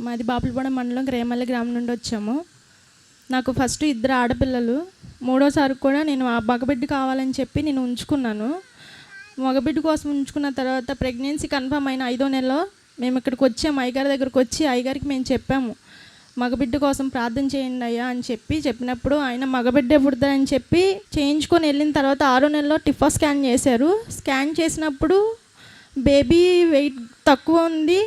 మాది బాపులపాలెం మండలం రేమల్లి గ్రామం నుండి వచ్చాము. నాకు ఫస్ట్ ఇద్దరు ఆడపిల్లలు. మూడోసారి కూడా నేను ఆ మగబిడ్డ కావాలని చెప్పి నేను ఉంచుకున్నాను. మగబిడ్డ కోసం ఉంచుకున్న తర్వాత ప్రెగ్నెన్సీ కన్ఫర్మ్ అయిన ఐదో నెలలో మేము ఇక్కడికి వచ్చాము. అయ్యగారి దగ్గరకు వచ్చి అయ్యగారికి మేము చెప్పాము. మగబిడ్డ కోసం ప్రార్థన చేయండి అయ్యా అని చెప్పి చెప్పినప్పుడు ఆయన మగబిడ్డే పుడతారని చెప్పి చేయించుకొని వెళ్ళిన తర్వాత ఆరో నెలలో టిఫా స్కాన్ చేశారు. స్కాన్ చేసినప్పుడు బేబీ వెయిట్ తక్కువ ఉంది.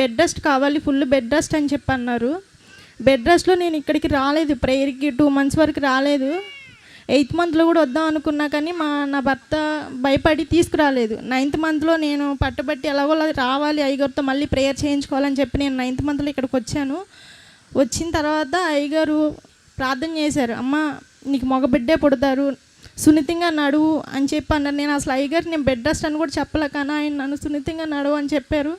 బెడ్ రెస్ట్ కావాలి ఫుల్ బెడ్ రెస్ట్ అని చెప్పి అన్నారు బెడ్ రెస్ట్లో నేను ఇక్కడికి రాలేదు ప్రేయర్కి టూ మంత్స్ వరకు రాలేదు. ఎయిత్ మంత్లో కూడా వద్దాం అనుకున్నా కానీ మా నా భర్త భయపడి తీసుకురాలేదు. నైన్త్ మంత్లో నేను పట్టుబట్టి ఎలాగోలా రావాలి అయ్యగారితో మళ్ళీ ప్రేయర్ చేయించుకోవాలని చెప్పి నేను నైన్త్ మంత్లో ఇక్కడికి వచ్చాను. వచ్చిన తర్వాత అయ్యగారు ప్రార్థన చేశారు అమ్మ నీకు మగ బిడ్డే పుడతారు సున్నితంగా నడువు అని చెప్పి అన్నారు. నేను అసలు అయ్యగారికి నేను బెడ్ రెస్ట్ అని కూడా చెప్పలే కానీ ఆయన నన్ను సున్నితంగా నడువు అని చెప్పారు.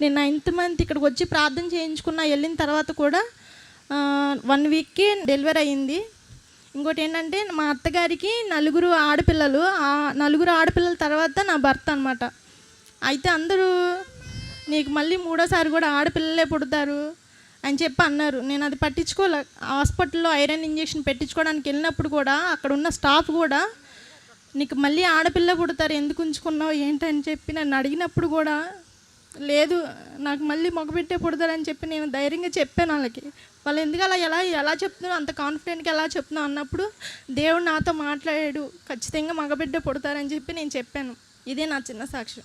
నేను నైన్త్ మంత్ ఇక్కడికి వచ్చి ప్రార్థన చేయించుకున్న. వెళ్ళిన తర్వాత కూడా వన్ వీక్కి డెలివరీ అయ్యింది. ఇంకోటి ఏంటంటే మా అత్తగారికి నలుగురు ఆడపిల్లలు ఆ నలుగురు ఆడపిల్లల తర్వాత నా భర్త అనమాట అయితే అందరూ నీకు మళ్ళీ మూడోసారి కూడా ఆడపిల్లలే పుడతారు. అని చెప్పి అన్నారు. నేను అది పట్టించుకోలే. హాస్పిటల్లో ఐరన్ ఇంజెక్షన్ పెట్టించుకోవడానికి వెళ్ళినప్పుడు కూడా అక్కడ ఉన్న స్టాఫ్ కూడా నీకు మళ్ళీ ఆడపిల్ల పుడతారు ఎందుకు ఉంచుకున్నావు ఏంటని చెప్పి నన్ను అడిగినప్పుడు కూడా లేదు నాకు మళ్ళీ మగబెట్టే పుడతారని చెప్పి నేను ధైర్యంగా చెప్పాను వాళ్ళకి. వాళ్ళు ఎందుకు అలా ఎలా ఎలా చెప్తున్నావు అంత కాన్ఫిడెంట్గా ఎలా చెప్తున్నావు అన్నప్పుడు దేవుడు నాతో మాట్లాడాడు ఖచ్చితంగా మగబిడ్డ పుడతారని చెప్పి నేను చెప్పాను. ఇదే నా చిన్న సాక్ష్యం.